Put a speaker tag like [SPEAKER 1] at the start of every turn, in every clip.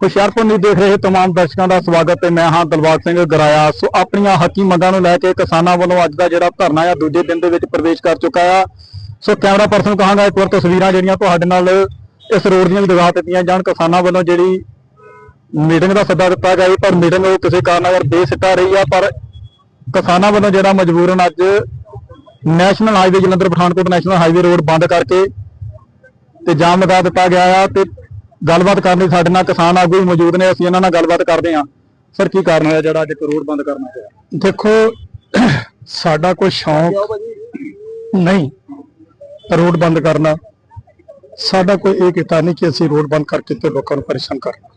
[SPEAKER 1] ਹੁਸ਼ਿਆਰਪੁਰ ਨਹੀਂ ਦੇਖ ਰਹੇ तमाम ਦਰਸ਼ਕਾਂ ਦਾ ਸਵਾਗਤ ਹੈ ਮੈਂ ਹਾਂ ਦਲਬਾਗ ਸਿੰਘ ਗਰਾਇਆ ਸੋ ਆਪਣੀਆਂ ਹੱਕੀ ਮੰਗਾਂ ਨੂੰ ਲੈ ਕੇ ਕਿਸਾਨਾਂ ਵੱਲੋਂ ਅੱਜ ਦਾ ਜਿਹੜਾ ਧਰਨਾ ਆ ਦੂਜੇ ਦਿਨ ਦੇ ਵਿੱਚ ਪ੍ਰਵੇਸ਼ ਕਰ ਚੁੱਕਾ ਆ ਸੋ ਕੈਮਰਾ ਪਰਸਨ ਨੂੰ ਕਹਾਂਗਾ ਇੱਕ ਵਾਰ ਤਸਵੀਰਾਂ ਜਿਹੜੀਆਂ ਤੁਹਾਡੇ ਨਾਲ ਇਸ ਰੋਡ ਦੀਆਂ ਵੀ ਦਿਖਾ ਦਿੱਤੀਆਂ ਜਾਣ ਕਿਸਾਨਾਂ ਵੱਲੋਂ ਜਿਹੜੀ ਮੀਟਿੰਗ ਦਾ ਸੱਦਾ ਦਿੱਤਾ ਗਿਆ ਸੀ, ਪਰ ਮੀਟਿੰਗ ਉਹ ਕਿਸੇ ਕਾਰਨਾਂਵਰ ਬੇਸਿੱਟਾ ਰਹੀ ਆ ਪਰ ਕਿਸਾਨਾਂ ਵੱਲੋਂ ਜਿਹੜਾ ਮਜਬੂਰਨ ਅੱਜ national highway Jalandhar Pathankot national highway road ਬੰਦ ਕਰਕੇ ਤੇ ਜਾਮ ਲਗਾ ਦਿੱਤਾ ਗਿਆ ਆ ਤੇ ਗੱਲਬਾਤ ਕਰਨ ਲਈ ਸਾਡੇ ਨਾਲ ਕਿਸਾਨ ਆਗੂ ਵੀ ਮੌਜੂਦ ਨੇ, ਅਸੀਂ ਇਹਨਾਂ ਨਾਲ ਗੱਲਬਾਤ ਕਰਦੇ ਹਾਂ। ਸਰ, ਕੀ ਕਾਰਨ ਹੋਇਆ ਜਿਹੜਾ ਅੱਜ ਰੋਡ ਬੰਦ ਕਰਨਾ ਪਿਆ
[SPEAKER 2] ਦੇਖੋ, ਸਾਡਾ ਕੋਈ ਸ਼ੌਂਕ ਨਹੀਂ ਰੋਡ ਬੰਦ ਕਰਨਾ। ਸਾਡਾ ਕੋਈ ਇਹ ਕੀਤਾ ਨਹੀਂ ਕਿ ਅਸੀਂ ਰੋਡ ਬੰਦ ਕਰਕੇ ਤੇ ਲੋਕਾਂ ਨੂੰ ਪਰੇਸ਼ਾਨ ਕਰਨਾ।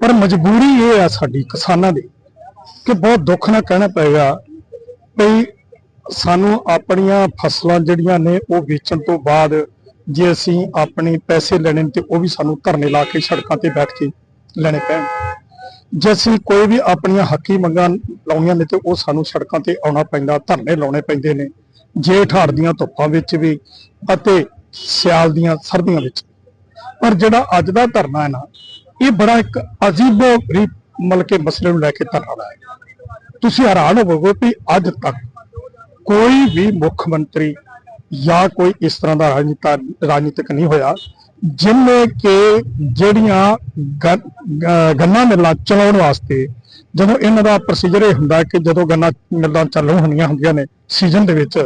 [SPEAKER 2] ਪਰ ਮਜਬੂਰੀ ਇਹ ਆ ਸਾਡੀ ਕਿਸਾਨਾਂ ਦੀ ਕਿ ਬਹੁਤ ਦੁੱਖ ਨਾਲ ਕਹਿਣਾ ਪਏਗਾ ਵੀ ਸਾਨੂੰ ਆਪਣੀਆਂ ਫਸਲਾਂ ਜਿਹੜੀਆਂ ਨੇ ਉਹ ਵੇਚਣ ਤੋਂ ਬਾਅਦ ਜੇ ਅਸੀਂ ਆਪਣੇ ਪੈਸੇ ਲੈਣੇ ਨੇ ਤੇ ਉਹ ਵੀ ਸਾਨੂੰ ਧਰਨੇ ਲਾ ਕੇ ਸੜਕਾਂ ਤੇ ਬੈਠ ਕੇ ਲੈਣੇ ਪੈਣ। ਜੇ ਅਸੀਂ ਕੋਈ ਵੀ ਆਪਣੀਆਂ ਹੱਕੀ ਮੰਗਾਂ ਲਾਉਣੀਆਂ ਨੇ ਤੇ ਉਹ ਸਾਨੂੰ ਸੜਕਾਂ ਤੇ ਆਉਣਾ ਪੈਂਦਾ, ਧਰਨੇ ਲਾਉਣੇ ਪੈਂਦੇ ਨੇ, ਜੇਠ ਹਾੜ ਦੀਆਂ ਧੁੱਪਾਂ ਵਿੱਚ ਵੀ ਅਤੇ ਸਿਆਲ ਦੀਆਂ ਸਰਦੀਆਂ ਵਿੱਚ। ਪਰ ਜਿਹੜਾ ਅੱਜ ਦਾ ਧਰਨਾ ਹੈ ਨਾ, ਇਹ ਬੜਾ ਇੱਕ ਅਜੀਬੋ ਗਰੀਬ ਮਤਲਬ ਕਿ ਮਸਲੇ ਨੂੰ ਲੈ ਕੇ ਧਰਨਾ ਹੈ ਤੁਸੀਂ ਹੈਰਾਨ ਹੋਵੋਗੇ ਵੀ ਅੱਜ ਤੱਕ ਕੋਈ ਵੀ ਮੁੱਖ ਮੰਤਰੀ ਜਾਂ ਕੋਈ ਇਸ ਤਰ੍ਹਾਂ ਦਾ ਰਾਜਨੀਤਾ ਰਾਜਨੀਤਿਕ ਨਹੀਂ ਹੋਇਆ ਜਿਵੇਂ ਕਿ ਜਿਹੜੀਆਂ ਗੰਨਾ ਮਿਲਾਂ ਚਲਾਉਣ ਵਾਸਤੇ, ਜਦੋਂ ਇਹਨਾਂ ਦਾ ਪ੍ਰੋਸੀਜਰ ਇਹ ਹੁੰਦਾ ਕਿ ਜਦੋਂ ਗੰਨਾ ਮਿਲਾਂ ਚਾਲੂ ਹੋਣੀਆਂ ਹੁੰਦੀਆਂ ਨੇ ਸੀਜ਼ਨ ਦੇ ਵਿੱਚ,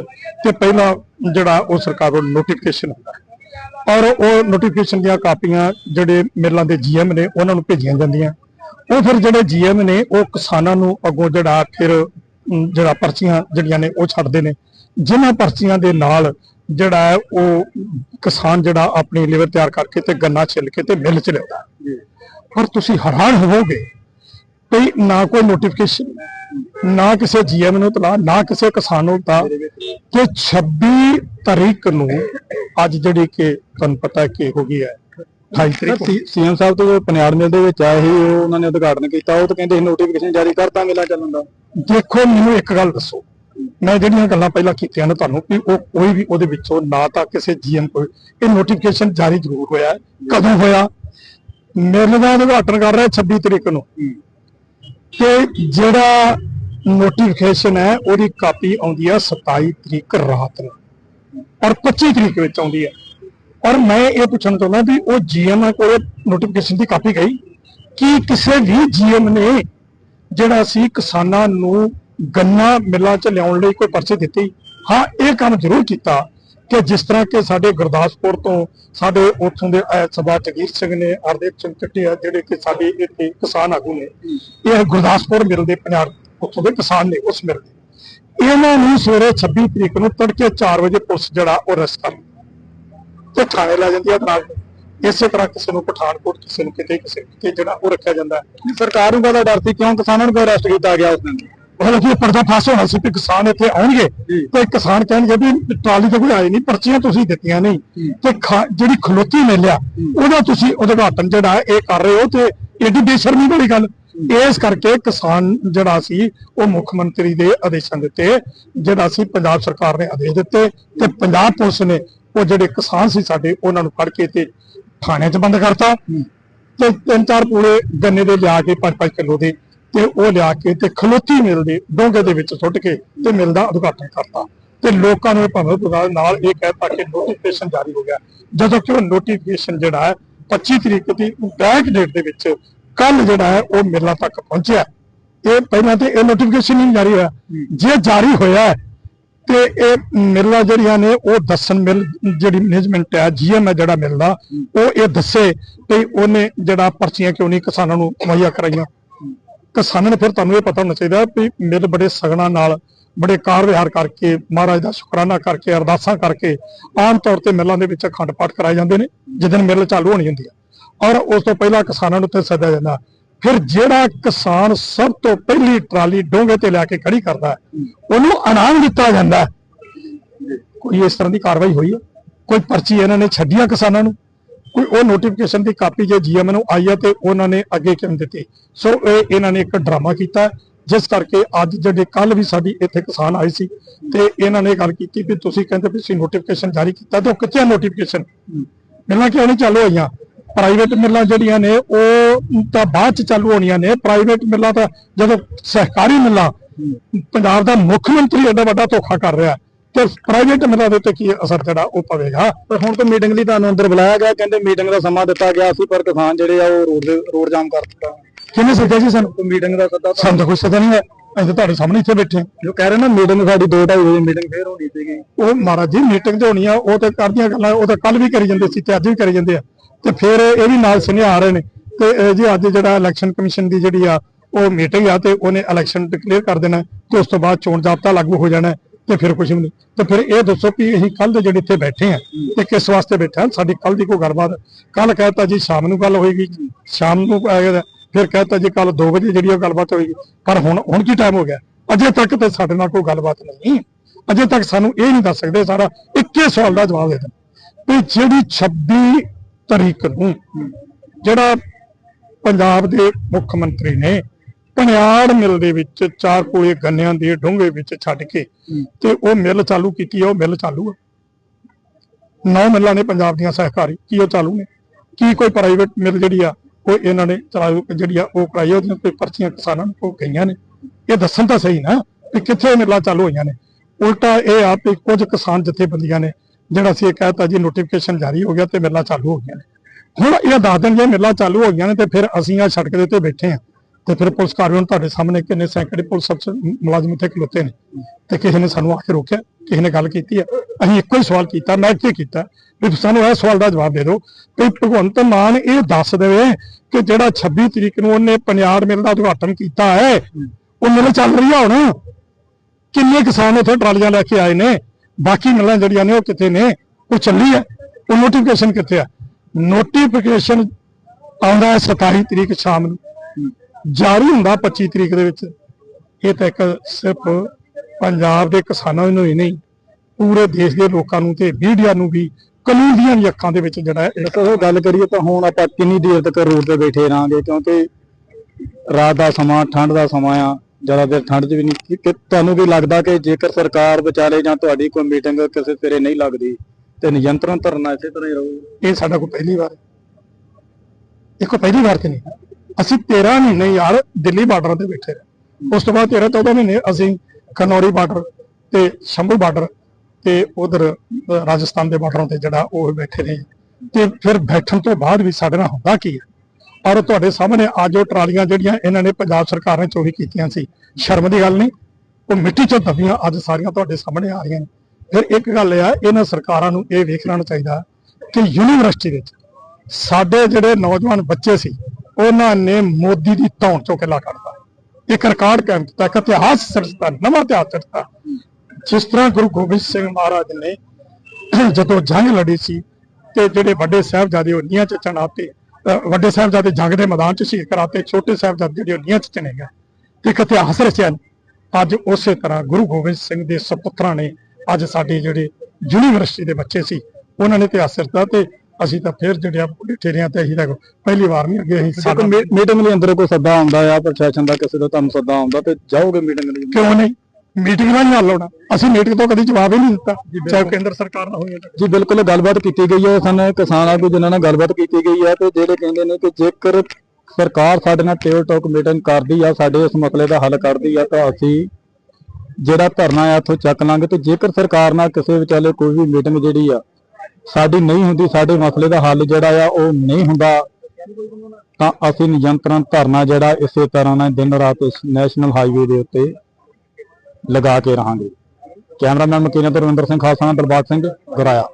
[SPEAKER 2] ਤੇ ਪਹਿਲਾਂ ਜਿਹੜਾ ਉਹ ਸਰਕਾਰ ਕੋਲ ਨੋਟੀਫਿਕੇਸ਼ਨ ਹੁੰਦਾ। ਔਰ ਉਹ ਨੋਟੀਫਿਕੇਸ਼ਨ ਦੀਆਂ ਕਾਪੀਆਂ ਜਿਹੜੇ ਮਿਲਾਂ ਦੇ ਜੀਐਮ ਨੇ, ਉਹਨਾਂ ਨੂੰ ਭੇਜੀਆਂ ਜਾਂਦੀਆਂ। ਉਹ ਫਿਰ ਜਿਹੜੇ ਜੀਐਮ ਨੇ, ਉਹ ਕਿਸਾਨਾਂ ਨੂੰ ਅੱਗੋਂ ਜਿਹੜਾ ਫਿਰ ਜਿਹੜਾ ਪਰਚੀਆਂ ਜਿਹੜੀਆਂ ਨੇ ਉਹ ਛੱਡਦੇ ਨੇ। ਜਿਨ੍ਹਾਂ ਪਰਚੀਆਂ ਦੇ ਨਾਲ ਜਿਹੜਾ ਹੈ ਉਹ ਕਿਸਾਨ ਜਿਹੜਾ ਆਪਣੀ ਲਿਵਰ ਤਿਆਰ ਕਰਕੇ ਤੇ ਗੰਨਾ ਛਿੱਲ ਕੇ ਤੇ ਮਿਲ ਚ ਲਿਆਉਂਦਾ। ਪਰ ਤੁਸੀਂ ਹੈਰਾਨ ਹੋਵੋਗੇ ਵੀ ਨਾ ਕੋਈ ਨੋਟੀਫਿਕੇਸ਼ਨ ਨਾ ਕਿਸੇ ਜੀਐਮ ਨੂੰ ਤਲਾ ਨਾ ਕਿਸੇ ਕਿਸਾਨ ਨੂੰ ਤਾਂ ਕਿ 26 ਤਰੀਕ ਨੂੰ ਅੱਜ ਜਿਹੜੀ ਕਿ ਤੁਹਾਨੂੰ ਪਤਾ ਕਿ ਹੋ ਗਈ ਹੈ 28 ਤਰੀਕ।
[SPEAKER 1] ਸੀਐਮ ਸਾਹਿਬ ਤੋਂ ਪਨਿਆੜ ਮਿਲ ਦੇ ਵਿੱਚ ਆਏ ਸੀ ਉਹ ਉਹਨਾਂ ਨੇ ਉਦਘਾਟਨ ਕੀਤਾ ਉਹ ਤਾਂ ਕਹਿੰਦੇ ਨੋਟੀਫਿਕੇਸ਼ਨ ਜਾਰੀ ਕਰਤਾ ਮਿਲਾ ਚੱਲਣ ਦਾ।
[SPEAKER 2] ਦੇਖੋ ਮੈਨੂੰ ਇੱਕ ਗੱਲ ਦੱਸੋ। ਮੈਂ ਜਿਹੜੀਆਂ ਗੱਲਾਂ ਪਹਿਲਾਂ ਕੀਤੀਆਂ ਨੇ ਤੁਹਾਨੂੰ ਵੀ ਉਹ ਕੋਈ ਵੀ ਉਹਦੇ ਵਿੱਚੋਂ ਨਾ ਤਾਂ ਕਿਸੇ ਜੀਐਮ ਕੋਈ ਇਹ ਨੋਟੀਫਿਕੇਸ਼ਨ ਜਾਰੀ ਜ਼ਰੂਰ ਹੋਇਆ ਕਦੋਂ ਹੋਇਆ? ਮੇਰੇ ਦਾ ਉਦਘਾਟਨ ਕਰ ਰਿਹਾ 26 ਤਰੀਕ ਨੂੰ। ਕਿ ਜਿਹੜਾ ਨੋਟੀਫਿਕੇਸ਼ਨ ਹੈ, ਉਹਦੀ ਕਾਪੀ ਆਉਂਦੀ ਹੈ 27 ਤਰੀਕ ਰਾਤ ਨੂੰ। ਔਰ 25 ਤਰੀਕ ਵਿੱਚ ਆਉਂਦੀ ਹੈ। ਔਰ ਮੈਂ ਇਹ ਪੁੱਛਣਾ ਚਾਹੁੰਦਾ ਵੀ ਉਹ ਜੀਐਮ ਕੋਲ ਨੋਟੀਫਿਕੇਸ਼ਨ ਦੀ ਕਾਪੀ ਗਈ? ਕਿ ਕਿਸੇ ਵੀ ਜੀਐਮ ਨੇ ਜਿਹੜਾ ਸੀ ਕਿਸਾਨਾਂ ਨੂੰ ਗੰਨਾ ਮਿੱਲਾਂ ਚ ਲਿਆਉਣ ਲਈ ਕੋਈ ਪਰਚੀ ਦਿੱਤੀ? ਹਾਂ ਇਹ ਕੰਮ ਜ਼ਰੂਰ ਕੀਤਾ ਕਿ ਜਿਸ ਤਰ੍ਹਾਂ ਕਿ ਸਾਡੇ ਗੁਰਦਾਸਪੁਰ ਤੋਂ ਸਾਡੇ ਉੱਥੋਂ ਦੇ ਅਹ, ਜਗੀਰ ਸਿੰਘ ਨੇ ਹਰਦੇਵ ਸਿੰਘ ਚੱਟਿਆ ਜਿਹੜੇ ਕਿ ਸਾਡੇ ਇੱਥੇ ਕਿਸਾਨ ਆਗੂ ਨੇ ਇਹ ਗੁਰਦਾਸਪੁਰ ਮਿਲ ਦੇ ਪੰਜਾਬ ਉੱਥੋਂ ਦੇ ਕਿਸਾਨ ਨੇ ਉਸ ਮਿਲ ਦੇ। ਇਹਨਾਂ ਨੂੰ ਸਵੇਰੇ 26 ਤਰੀਕ ਨੂੰ ਤੜਕੇ 4 ਵਜੇ ਪੁਲਿਸ ਜਿਹੜਾ ਉਹ ਅਰੈਸਟ ਕਰ ਤੇ ਥਾਣੇ ਲੈ ਜਾਂਦੀ ਆ ਨਾਲ ਇਸੇ ਤਰ੍ਹਾਂ ਕਿਸੇ ਨੂੰ ਪਠਾਨਕੋਟ ਕਿਸੇ ਨੂੰ ਕਿਤੇ ਕਿਸੇ ਕਿਤੇ ਜਿਹੜਾ ਉਹ ਰੱਖਿਆ ਜਾਂਦਾ।
[SPEAKER 1] ਸਰਕਾਰ ਨੂੰ ਕਹਦਾ ਡਰ ਸੀ? ਕਿਉਂ ਕਿਸਾਨਾਂ ਨੂੰ ਕੋਈ ਅਰੈਸਟ ਕੀਤਾ ਗਿਆ ਉਸ ਦਿਨ?
[SPEAKER 2] ਮਤਲਬ ਕਿ ਪਰਦਾ ਫਾਸ ਹੋਣਾ ਸੀ ਕਿ ਕਿਸਾਨ ਇੱਥੇ ਆਉਣਗੇ ਤੇ ਕਿਸਾਨ ਕਹਿਣਗੇ ਵੀ ਟਰਾਲੀ ਤੇ ਕੋਈ ਆਈ ਨਹੀਂ ਪਰਚੀਆਂ ਤੁਸੀਂ ਦਿੱਤੀਆਂ ਨਹੀਂ। ਤੇ ਜਿਹੜੀ ਖਲੋਤੀ ਮਿਲਿਆ ਉਹਦਾ ਤੁਸੀਂ ਉਦਘਾਟਨ ਜਿਹੜਾ ਇਹ ਕਰ ਰਹੇ ਹੋ ਤੇ ਏਡੀ ਬੇਸ਼ਰਮੀ ਵਾਲੀ ਗੱਲ। ਇਸ ਕਰਕੇ ਕਿਸਾਨ ਜਿਹੜਾ ਸੀ ਉਹ ਮੁੱਖ ਮੰਤਰੀ ਦੇ ਆਦੇਸ਼ਾਂ ਦੇ ਉੱਤੇ ਜਿਹੜਾ ਸੀ ਪੰਜਾਬ ਸਰਕਾਰ ਨੇ ਆਦੇਸ਼ ਦਿੱਤੇ ਤੇ ਪੰਜਾਬ ਪੁਲਿਸ ਨੇ ਉਹ ਜਿਹੜੇ ਕਿਸਾਨ ਸੀ ਸਾਡੇ ਉਹਨਾਂ ਨੂੰ ਫੜ ਕੇ ਤੇ ਥਾਣੇ 'ਚ ਬੰਦ ਕਰਤਾ। ਤੇ ਤਿੰਨ ਚਾਰ ਪੂਰੇ ਗੰਨੇ ਦੇ ਲਿਆ ਕੇ 5-5 ਕਿਲੋ ਦੇ ਤੇ ਉਹ ਲਿਆ ਕੇ ਤੇ ਖਲੋਤੀ ਮਿਲ ਦੇ ਡੋਂਗੇ ਦੇ ਵਿੱਚ ਸੁੱਟ ਕੇ ਤੇ ਮਿਲ ਦਾ ਉਦਘਾਟਨ ਕਰਤਾ। ਤੇ ਲੋਕਾਂ ਨੂੰ ਭਾਵੇਂ ਬਗਾਲ ਨਾਲ ਇਹ ਕਹਿਤਾ ਕਿ ਨੋਟੀਫਿਕੇਸ਼ਨ ਜਾਰੀ ਹੋ ਗਿਆ। ਜਦੋਂ ਕਿ ਉਹ ਨੋਟੀਫਿਕੇਸ਼ਨ ਜਿਹੜਾ ਹੈ 25 ਤਰੀਕ ਦੀ ਬੈਕ ਡੇਟ ਦੇ ਵਿੱਚ ਕੱਲ ਜਿਹੜਾ ਹੈ, ਉਹ ਮੇਲਾ ਤੱਕ ਪਹੁੰਚਿਆ। ਇਹ ਪਹਿਲਾਂ ਤੇ ਇਹ ਨੋਟੀਫਿਕੇਸ਼ਨ ਨਹੀਂ ਜਾਰੀ ਹੋਇਆ। ਜੇ ਜਾਰੀ ਹੋਇਆ ਤੇ ਇਹ ਮਿਲਾਂ ਜਿਹੜੀਆਂ ਨੇ, ਉਹ ਦੱਸਣ ਮਿਲ, ਜਿਹੜੀ ਮੈਨੇਜਮੈਂਟ ਹੈ ਜੀਐਮ ਹੈ ਜਿਹੜਾ ਮਿਲਦਾ, ਉਹ ਇਹ ਦੱਸੇ ਕਿ ਉਹਨੇ ਜਿਹੜਾ ਪਰਚੀਆਂ ਕਿਉਂ ਨਹੀਂ ਕਿਸਾਨਾਂ ਨੂੰ ਮੁਹੱਈਆ ਕਰਾਈਆਂ। ਕਿਸਾਨਾਂ ਨੇ ਫਿਰ ਤੁਹਾਨੂੰ ਇਹ ਪਤਾ ਹੋਣਾ ਚਾਹੀਦਾ ਵੀ ਮਿਲ ਬੜੇ ਸਗਣਾ ਨਾਲ, ਬੜੇ ਕਾਰ ਵਿਹਾਰ ਕਰਕੇ, ਮਹਾਰਾਜ ਦਾ ਸ਼ੁਕਰਾਨਾ ਕਰਕੇ, ਅਰਦਾਸਾਂ ਕਰਕੇ ਆਮ ਤੌਰ ਤੇ ਮਿਲਾਂ ਦੇ ਵਿੱਚ ਅਖੰਡ ਪਾਠ ਕਰਾਏ ਜਾਂਦੇ ਨੇ ਜਿੱਦਣ ਮਿਲ ਚਾਲੂ ਹੋਣੀ ਹੁੰਦੀ ਹੈ ਔਰ ਉਸ ਤੋਂ ਪਹਿਲਾਂ ਕਿਸਾਨਾਂ ਨੂੰ ਤੇ ਸੱਦਿਆ ਜਾਂਦਾ, ਫਿਰ ਜਿਹੜਾ ਕਿਸਾਨ ਸਭ ਤੋਂ ਪਹਿਲੀ ਟਰਾਲੀ ਡੋਂਗੇ ਤੇ ਲਿਆ ਕੇ ਖੜੀ ਕਰਦਾ, ਉਹਨੂੰ ਇਨਾਮ ਦਿੱਤਾ ਜਾਂਦਾ। ਕੋਈ ਇਸ ਤਰ੍ਹਾਂ ਦੀ ਕਾਰਵਾਈ ਹੋਈ ਹੈ? ਕੋਈ ਪਰਚੀ ਇਹਨਾਂ ਨੇ ਛੱਡੀਆਂ ਕਿਸਾਨਾਂ ਨੂੰ? ਕੋਈ ਉਹ ਨੋਟੀਫਿਕੇਸ਼ਨ ਦੀ ਕਾਪੀ ਜੇ ਜੀਐਮ ਨੂੰ ਆਈ ਹੈ ਤੇ ਉਹਨਾਂ ਨੇ ਅੱਗੇ ਕਿਉਂ ਦਿੱਤੀ? ਸੋ ਇਹ ਇਹਨਾਂ ਨੇ ਇੱਕ ਡਰਾਮਾ ਕੀਤਾ, ਜਿਸ ਕਰਕੇ ਅੱਜ ਜਿਹੜੇ ਕੱਲ ਵੀ ਸਾਡੀ ਇੱਥੇ ਕਿਸਾਨ ਆਏ ਸੀ ਤੇ ਇਹਨਾਂ ਨੇ ਗੱਲ ਕੀਤੀ ਵੀ ਤੁਸੀਂ ਕਹਿੰਦੇ ਵੀ ਅਸੀਂ ਨੋਟੀਫਿਕੇਸ਼ਨ ਜਾਰੀ ਕੀਤਾ ਤੇ ਉਹ ਕਿੱਥੇ ਨੋਟੀਫਿਕੇਸ਼ਨ ਮਿਲਣਾ ਕਿਉਂ ਨਹੀਂ ਚਾਲੂ ਹੋਈਆਂ? ਪ੍ਰਾਈਵੇਟ ਮਿੱਲਾਂ ਜਿਹੜੀਆਂ ਨੇ, ਉਹ ਤਾਂ ਬਾਅਦ ਚ ਚਾਲੂ ਹੋਣੀਆਂ ਨੇ। ਪ੍ਰਾਈਵੇਟ ਮਿੱਲਾਂ ਤਾਂ ਜਦੋਂ ਸਹਿਕਾਰੀ ਮਿੱਲਾਂ, ਪੰਜਾਬ ਦਾ ਮੁੱਖ ਮੰਤਰੀ ਐਡਾ ਵੱਡਾ ਧੋਖਾ ਕਰ ਰਿਹਾ। ਤੇ ਪ੍ਰਾਈਵੇਟ ਮਿੱਲਾਂ ਦੇ ਉੱਤੇ ਕੀ ਅਸਰ ਜਿਹੜਾ ਉਹ ਪਵੇਗਾ?
[SPEAKER 1] ਪਰ ਹੁਣ ਤਾਂ ਮੀਟਿੰਗ ਲਈ ਤੁਹਾਨੂੰ ਅੰਦਰ ਬੁਲਾਇਆ ਗਿਆ ਕਹਿੰਦੇ ਮੀਟਿੰਗ ਦਾ ਸਮਾਂ ਦਿੱਤਾ ਗਿਆ ਸੀ ਪਰ ਕਿਸਾਨ ਜਿਹੜੇ ਆ ਉਹ ਰੋਡ ਰੋਡ ਜਾਮ ਕਰ ਦਿੱਤਾ।
[SPEAKER 2] ਕਿਹਨੇ ਸੱਦਿਆ ਜੀ ਸਾਨੂੰ?
[SPEAKER 1] ਮੀਟਿੰਗ ਦਾ ਸੱਦਾ
[SPEAKER 2] ਸਾਨੂੰ ਤਾਂ ਕੋਈ ਸਦਾ ਨਹੀਂ ਹੈ ਅਸੀਂ ਤਾਂ ਤੁਹਾਡੇ ਸਾਹਮਣੇ ਇੱਥੇ ਬੈਠੇ
[SPEAKER 1] ਜੋ ਕਹਿ ਰਹੇ ਨਾ ਮੀਟਿੰਗ ਸਾਡੀ 2:30 ਵਜੇ ਮੀਟਿੰਗ ਫੇਰ ਹੋਣੀ ਸੀਗੀ।
[SPEAKER 2] ਉਹ ਮਹਾਰਾਜ ਜੀ ਮੀਟਿੰਗ ਤੇ ਹੋਣੀ ਆ ਉਹ ਤੇ ਕਰਦੀਆਂ ਗੱਲਾਂ ਉਹ ਤਾਂ ਕੱਲ ਵੀ ਕਰੀ ਜਾਂਦੇ ਸੀ ਤੇ ਅੱਜ ਵੀ ਕਰੀ ਜਾਂਦੇ ਆ। ਤੇ ਫਿਰ ਇਹ ਵੀ ਨਾਲ ਸੁਨੇਹਾ ਆ ਰਹੇ ਨੇ। ਤੇ ਜੀ ਅੱਜ ਜਿਹੜਾ ਇਲੈਕਸ਼ਨ ਕਮਿਸ਼ਨ ਦੀ ਜਿਹੜੀ ਆ ਉਹ ਮੀਟਿੰਗ ਆ ਤੇ ਉਹਨੇ ਇਲੈਕਸ਼ਨ ਡਿਕਲੇਅਰ ਕਰ ਦੇਣਾ ਤੇ ਉਸ ਤੋਂ ਬਾਅਦ ਚੋਣ ਜ਼ਾਬਤਾ ਲਾਗੂ ਹੋ ਜਾਣਾ ਤੇ ਫਿਰ ਕੁਝ ਵੀ ਨਹੀਂ। ਤੇ ਫਿਰ ਇਹ ਦੱਸੋ ਵੀ ਅਸੀਂ ਕੱਲ ਦੇ ਜਿਹੜੇ ਇੱਥੇ ਬੈਠੇ ਆ ਇਹ ਕਿਸ ਵਾਸਤੇ ਬੈਠੇ ਆ ਸਾਡੀ ਕੱਲ ਦੀ ਕੋਈ ਗੱਲਬਾਤ? ਕੱਲ ਕਹਿਤਾ ਜੀ ਸ਼ਾਮ ਨੂੰ ਗੱਲ ਹੋਏਗੀ। ਸ਼ਾਮ ਨੂੰ ਅਹ, ਫਿਰ ਕਹਿਤਾ ਜੀ ਕੱਲ 2 ਵਜੇ ਜਿਹੜੀ ਉਹ ਗੱਲਬਾਤ ਹੋਏਗੀ। ਪਰ ਹੁਣ ਹੁਣ ਕੀ ਟਾਈਮ ਹੋ ਗਿਆ? ਅਜੇ ਤੱਕ ਤੇ ਸਾਡੇ ਨਾਲ ਕੋਈ ਗੱਲਬਾਤ ਨਹੀਂ ਅਜੇ ਤੱਕ ਸਾਨੂੰ ਇਹ ਨਹੀਂ ਦੱਸ ਸਕਦੇ ਸਾਰਾ ਇੱਕੇ ਸਵਾਲ ਦਾ ਜਵਾਬ ਦੇ ਦੇਣ। ਵੀ ਜਿਹੜੀ 26 ਤਰੀਕ ਨੂੰ ਜਿਹੜਾ ਪੰਜਾਬ ਦੇ ਮੁੱਖ ਮੰਤਰੀ ਨੇ ਪਣਿਆੜ ਮਿਲ ਦੇ ਵਿੱਚ ਚਾਰ ਕੋਲੇ ਗੰਨਿਆਂ ਦੇ ਡੋਂਗੇ ਵਿੱਚ ਛੱਡ ਕੇ ਤੇ ਉਹ ਮਿਲ ਚਾਲੂ ਕੀਤੀ ਹੈ ਉਹ ਮਿਲ ਚਾਲੂ ਹੈ ਨੌ ਮਿੱਲਾਂ ਨੇ ਪੰਜਾਬ ਦੀਆਂ ਸਹਿਕਾਰੀ ਕੀ ਉਹ ਚਾਲੂ ਨੇ? ਕੀ ਕੋਈ ਪ੍ਰਾਈਵੇਟ ਮਿਲ ਜਿਹੜੀ ਆ ਉਹ ਇਹਨਾਂ ਨੇ ਚਾਲੂ ਜਿਹੜੀ ਆ ਉਹ ਕਰਾਈ ਉਹਦੀਆਂ ਕੋਈ ਪਰਚੀਆਂ ਕਿਸਾਨਾਂ ਨੂੰ ਉਹ ਗਈਆਂ ਨੇ। ਇਹ ਦੱਸਣ ਤਾਂ ਸਹੀ ਨਾ ਕਿ ਕਿੱਥੇ ਮਿੱਲਾਂ ਚਾਲੂ ਹੋਈਆਂ ਨੇ। ਉਲਟਾ ਇਹ ਆ ਕਿ ਕੁਝ ਕਿਸਾਨ ਜਥੇਬੰਦੀਆਂ ਨੇ ਜਿਹੜਾ ਸੀ ਇਹ ਕਹਿਤਾ ਜੀ ਨੋਟੀਫਿਕੇਸ਼ਨ ਜਾਰੀ ਹੋ ਗਿਆ ਤੇ ਮਿੱਲਾਂ ਚਾਲੂ ਹੋ ਗਈਆਂ ਨੇ। ਹੁਣ ਇਹ ਦੱਸ ਦੇਣ ਜੇ ਮਿੱਲਾਂ ਚਾਲੂ ਹੋ ਗਈਆਂ ਨੇ ਤੇ ਫਿਰ ਅਸੀਂ ਆ ਸੜਕ ਦੇ ਉੱਤੇ ਬੈਠੇ ਆ। ਤੇ ਫਿਰ ਪੁਲਿਸ ਕਾਰਵਾਈ ਹੁਣ ਤੁਹਾਡੇ ਸਾਹਮਣੇ ਕਿੰਨੇ ਸੈਂਕੜੇ ਪੁਲਿਸ ਅਫਸਰ ਮੁਲਾਜ਼ਮ ਇੱਥੇ ਖਲੋਤੇ ਨੇ। ਤੇ ਕਿਸੇ ਨੇ ਸਾਨੂੰ ਆ ਕੇ ਰੋਕਿਆ, ਕਿਸੇ ਨੇ ਗੱਲ ਕੀਤੀ ਹੈ ਅਸੀਂ ਇੱਕੋ ਹੀ ਸਵਾਲ ਕੀਤਾ, ਮੈਂ ਕੀ ਕੀਤਾ। ਵੀ ਸਾਨੂੰ ਇਹ ਸਵਾਲ ਦਾ ਜਵਾਬ ਦੇ ਦਿਓ ਕਿ ਭਗਵੰਤ ਮਾਨ ਇਹ ਦੱਸ ਦੇਵੇ ਕਿ ਜਿਹੜਾ 26 ਤਰੀਕ ਨੂੰ ਉਹਨੇ ਪਨਿਆੜ ਮਿਲ ਦਾ ਉਦਘਾਟਨ ਕੀਤਾ ਹੈ, ਉਹ ਮਿਲ ਚੱਲ ਰਹੀ ਹੈ ਹੁਣ। ਕਿੰਨੇ ਕਿਸਾਨ ਉੱਥੇ ਟਰਾਲੀਆਂ ਲੈ ਕੇ ਆਏ ਨੇ, ਬਾਕੀ ਮਿਲਾਂ ਜਿਹੜੀਆਂ ਨੇ ਉਹ ਕਿੱਥੇ ਨੇ, ਉਹ ਚੱਲੀ ਹੈ ਉਹ ਨੋਟੀਫਿਕੇਸ਼ਨ ਕਿੱਥੇ ਆ? ਨੋਟੀਫਿਕੇਸ਼ਨ ਆਉਂਦਾ ਹੈ 27 ਤਰੀਕ ਸ਼ਾਮ ਨੂੰ। ਜਾਰੀ ਹੁੰਦਾ 25 ਤਰੀਕ ਦੇ ਵਿੱਚ। ਇਹ ਤਾਂ ਇੱਕ ਸਿਰਫ ਪੰਜਾਬ ਦੇ ਕਿਸਾਨਾਂ ਨੂੰ ਹੀ ਨਹੀਂ ਪੂਰੇ ਦੇਸ਼ ਦੇ ਲੋਕਾਂ ਨੂੰ ਤੇ ਮੀਡੀਆ ਨੂੰ ਵੀ ਕਾਨੂੰਨ ਦੀਆਂ ਵੀ ਅੱਖਾਂ ਦੇ ਵਿੱਚ ਜਿਹੜਾ
[SPEAKER 1] ਦੱਸੋ ਗੱਲ ਕਰੀਏ ਤਾਂ ਹੁਣ ਆਪਾਂ ਕਿੰਨੀ ਦੇਰ ਤੱਕ ਰੋਡ ਤੇ ਬੈਠੇ ਰਹਾਂਗੇ ਕਿਉਂਕਿ ਰਾਤ ਦਾ ਸਮਾਂ ਠੰਡ ਦਾ ਸਮਾਂ ਆ ਜ਼ਿਆਦਾ ਦੇਰ ਠੰਡ 'ਚ ਵੀ ਨਹੀਂ। ਕਿ- ਤੁਹਾਨੂੰ ਕੀ ਲੱਗਦਾ ਕਿ ਜੇਕਰ ਸਰਕਾਰ ਵਿਚਾਲੇ ਜਾਂ ਤੁਹਾਡੀ ਕੋਈ ਮੀਟਿੰਗ ਕਿਸੇ ਸਿਰੇ ਨਹੀਂ ਲੱਗਦੀ ਤੇ ਨਿਯੰਤਰਣ ਧਰਨਾ ਇਸੇ ਤਰ੍ਹਾਂ ਹੀ ਰਹੂ।
[SPEAKER 2] ਇਹ ਸਾਡਾ ਕੋਈ ਪਹਿਲੀ ਵਾਰ ਇਹ ਕੋਈ ਪਹਿਲੀ ਵਾਰ ਤੇ ਨਹੀਂ। ਅਸੀਂ 13 ਮਹੀਨੇ ਯਾਰ ਦਿੱਲੀ ਬਾਰਡਰ ਤੇ ਬੈਠੇ ਰਹੇ। ਉਸ ਤੋਂ ਬਾਅਦ 13 14 ਮਹੀਨੇ ਅਸੀਂ ਖਨੌਰੀ ਬਾਰਡਰ ਤੇ ਸ਼ੰਭੂ ਬਾਰਡਰ ਤੇ ਉਧਰ ਰਾਜਸਥਾਨ ਦੇ ਬਾਰਡਰਾਂ ਤੇ ਜਿਹੜਾ ਉਹ ਬੈਠੇ ਰਹੇ। ਤੇ ਫਿਰ ਬੈਠਣ ਤੋਂ ਬਾਅਦ ਵੀ ਸਾਡੇ ਨਾਲ ਹੁੰਦਾ ਕੀ ਹੈ ਔਰ ਤੁਹਾਡੇ ਸਾਹਮਣੇ ਅੱਜ ਉਹ ਟਰਾਲੀਆਂ ਜਿਹੜੀਆਂ ਇਹਨਾਂ ਨੇ ਪੰਜਾਬ ਸਰਕਾਰ ਨੇ ਚੋਰੀ ਕੀਤੀਆਂ ਸੀ, ਸ਼ਰਮ ਦੀ ਗੱਲ ਨਹੀਂ, ਉਹ ਮਿੱਟੀ ਚੋਂ ਦਬੀਆਂ ਅੱਜ ਸਾਰੀਆਂ ਤੁਹਾਡੇ ਸਾਹਮਣੇ ਆ ਰਹੀਆਂ ਨੇ। ਫਿਰ ਇੱਕ ਗੱਲ ਇਹ ਆ, ਇਹਨਾਂ ਸਰਕਾਰਾਂ ਨੂੰ ਇਹ ਵੇਖਣਾ ਚਾਹੀਦਾ ਕਿ ਯੂਨੀਵਰਸਿਟੀ ਵਿੱਚ ਸਾਡੇ ਜਿਹੜੇ ਨੌਜਵਾਨ ਬੱਚੇ ਸੀ ਉਹਨਾਂ ਨੇ ਮੋਦੀ ਦੀ ਧੌਣ ਚੋਂ ਕਿਲਾ ਕੱਢਤਾ। ਇੱਕ ਰਿਕਾਰਡ ਕਾਇਮ ਕੀਤਾ, ਇੱਕ ਇਤਿਹਾਸ ਸਿਰਜਤਾ ਨਵਾਂ ਇਤਿਹਾਸ ਸਿਰਜਤਾ ਜਿਸ ਤਰ੍ਹਾਂ ਗੁਰੂ ਗੋਬਿੰਦ ਸਿੰਘ ਮਹਾਰਾਜ ਨੇ ਜਦੋਂ ਜੰਗ ਲੜੀ ਸੀ ਤੇ ਜਿਹੜੇ ਵੱਡੇ ਸਾਹਿਬਜ਼ਾਦੇ ਉਹ ਨੀਹਾਂ ਚ ਚਣਾਤੇ ਵੱਡੇ ਸਾਹਿਬਜ਼ਾਦੇ ਜੰਗ ਦੇ ਮੈਦਾਨ ਚ ਸ਼ਹੀਦ ਕਰਾਤੇ, ਛੋਟੇ ਸਾਹਿਬਜ਼ਾਦੇ ਜਿਹੜੇ ਉਹ ਨੀਹਾਂ ਚ ਚਣੇ ਗਏ। ਤੇ ਇੱਕ ਇਤਿਹਾਸ ਰਚਿਆ। ਅੱਜ ਉਸੇ ਤਰ੍ਹਾਂ ਗੁਰੂ ਗੋਬਿੰਦ ਸਿੰਘ ਦੇ ਸੁਪੁੱਤਰਾਂ ਨੇ ਅੱਜ ਸਾਡੇ ਜਿਹੜੇ ਯੂਨੀਵਰਸਿਟੀ ਦੇ ਬੱਚੇ ਸੀ, ਉਹਨਾਂ ਨੇ ਇਤਿਹਾਸ ਰਚਿਆ ਤੇ ਅਸੀਂ ਤਾਂ ਫਿਰ ਜਿਹੜੇ ਆ ਠੇਰਿਆਂ ਤੇ ਅਸੀਂ ਤਾਂ ਪਹਿਲੀ ਵਾਰ ਨਹੀਂ ਅੱਗੇ ਅਸੀਂ
[SPEAKER 1] ਜੇਕਰ ਮੀਟਿੰਗ ਲਈ ਅੰਦਰ ਕੋਈ ਸੱਦਾ ਆਉਂਦਾ ਆ ਪ੍ਰਸ਼ਾਸਨ ਦਾ ਕਿਸੇ ਦਾ ਤੁਹਾਨੂੰ ਸੱਦਾ ਆਉਂਦਾ ਤੇ ਜਾਓਗੇ ਮੀਟਿੰਗ ਲਈ
[SPEAKER 2] ਕਿਉਂ ਨਹੀਂ? ਮੀਟਿੰਗ ਨਾਲ ਹੀ ਹੱਲ ਹੋਣਾ। ਅਸੀਂ ਮੀਟਿੰਗ ਤੋਂ ਕਦੀ ਜਵਾਬ ਹੀ ਨਹੀਂ ਦਿੱਤਾ। ਚਾਹੇ ਕੇਂਦਰ ਸਰਕਾਰ ਨਾਲ ਹੋਈ
[SPEAKER 1] ਜੀ ਬਿਲਕੁਲ ਗੱਲਬਾਤ ਕੀਤੀ ਗਈ ਹੈ ਸਨ। ਕਿਸਾਨ ਆਗੂ ਜਿਨ੍ਹਾਂ ਨਾਲ ਗੱਲਬਾਤ ਕੀਤੀ ਗਈ ਹੈ ਤੇ ਜਿਹੜੇ ਕਹਿੰਦੇ ਨੇ ਕਿ ਜੇਕਰ ਸਰਕਾਰ ਸਾਡੇ ਨਾਲ ਟੇਬਲ ਟਾਕ ਮੀਟਿੰਗ ਕਰਦੀ ਆ ਸਾਡੇ ਇਸ ਮਸਲੇ ਦਾ ਹੱਲ ਕਰਦੀ ਆ ਤਾਂ ਅਸੀਂ ਜਿਹੜਾ ਧਰਨਾ ਆ ਇੱਥੋਂ ਚੱਕ ਲਾਂਗੇ। ਤੇ ਜੇਕਰ ਸਰਕਾਰ ਨਾਲ ਕਿਸੇ ਵਿਚਾਲੇ ਕੋਈ ਵੀ ਮੀਟਿੰਗ ਜਿਹੜੀ ਆ ਸਾਡੀ ਨਹੀਂ ਹੁੰਦੀ, ਸਾਡੇ ਮਸਲੇ ਦਾ ਹੱਲ ਜਿਹੜਾ ਆ ਉਹ ਨਹੀਂ ਹੁੰਦਾ। ਤਾਂ ਅਸੀਂ ਨਿਯੰਤਰਣ ਧਰਨਾ ਜਿਹੜਾ ਇਸੇ ਤਰ੍ਹਾਂ ਨਾਲ ਦਿਨ ਰਾਤ ਇਸ ਨੈਸ਼ਨਲ ਹਾਈਵੇ ਦੇ ਉੱਤੇ ਲਗਾ ਕੇ ਰਹਾਂਗੇ। ਕੈਮਰਾਮੈਨ ਮਕੀਨਾ ਤੋਂ ਰਵਿੰਦਰ ਸਿੰਘ, ਖਾਲਸਾ ਨਾਲ ਦਰਬਾਰ ਸਿੰਘ, ਗੁਰਾਇਆ।